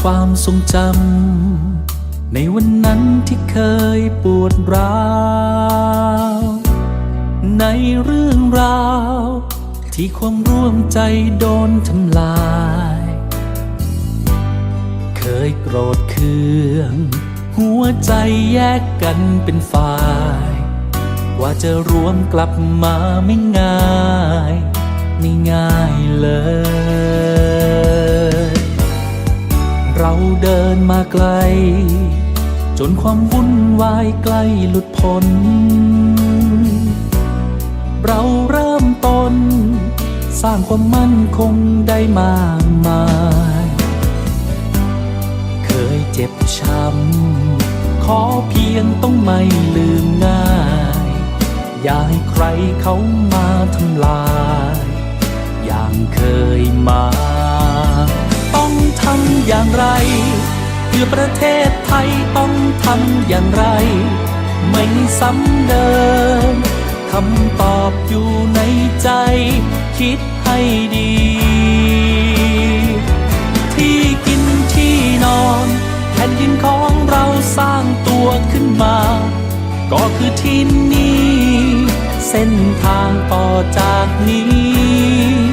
ความทรงจำ ในวันนั้นที่เคยปวดร้าว ในเรื่องราว ที่ความร่วมใจโดนทำลาย เคยโกรธเคือง หัวใจแยกกันเป็นฝ่าย ว่าจะรวมกลับมาไม่ง่าย ไม่ง่ายเลย เราเดินมาไกล จนความวุ่นวายใกล้หลุดพ้น เราเริ่มต้น สร้างความมั่นคงได้มากมาย เคยเจ็บช้ำ ขอเพียงต้องไม่ลืมง่าย อย่าให้ใครเขามาทำลาย อย่างเคยมา อย่างไร เพื่อประเทศไทยต้องทำอย่างไร ไม่ซ้ำเดิมคำตอบอยู่ในใจ คิดให้ดี ที่กินที่นอนแผ่นดินของเราสร้างตัวขึ้นมา ก็คือที่นี่ เส้นทางต่อจากนี้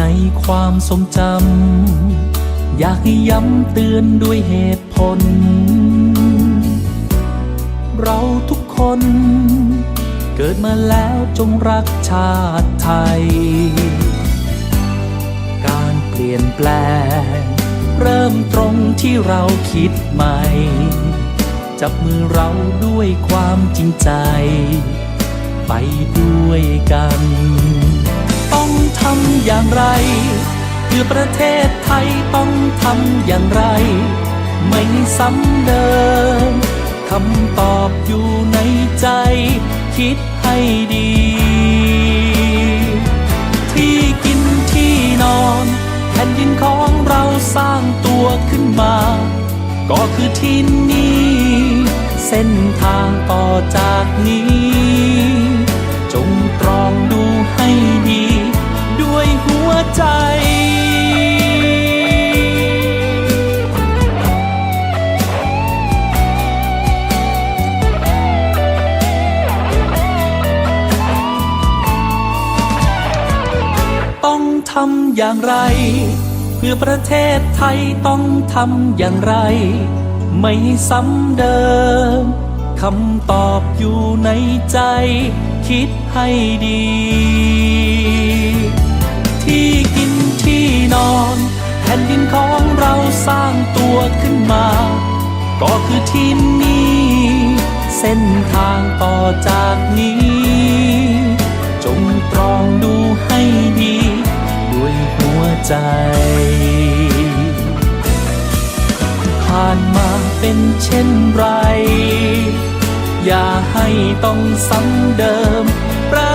ในความทรงจำ อยากให้ย้ำเตือนด้วยเหตุผล เราทุกคน เกิดมาแล้วจงรักชาติไทย การเปลี่ยนแปลง เริ่มตรงที่เราคิดใหม่ จับมือเราด้วยความจริงใจ ไปด้วยกัน ต้องทำอย่างไร เพื่อประเทศไทยต้องทำอย่างไร ไม่ซ้ำเดิมคำตอบอยู่ในใจ คิดให้ดี ที่กินที่นอน แผ่นดินของเราสร้างตัวขึ้นมา ก็คือที่นี่ เส้นทางต่อจากนี้ ใจต้องทำอย่างไร เพื่อประเทศไทยต้องทำอย่างไร ไม่ซ้ำเดิมคำตอบอยู่ในใจ คิดให้ดี นดินของเราสร้างตัวขึ้นมา ก็คือที่นี่เส้นทางต่อจากนี้ จงตรองดูให้ดี ด้วยหัวใจ ผ่านมาเป็นเช่นไร อย่าให้ต้องซ้ำเดิมประ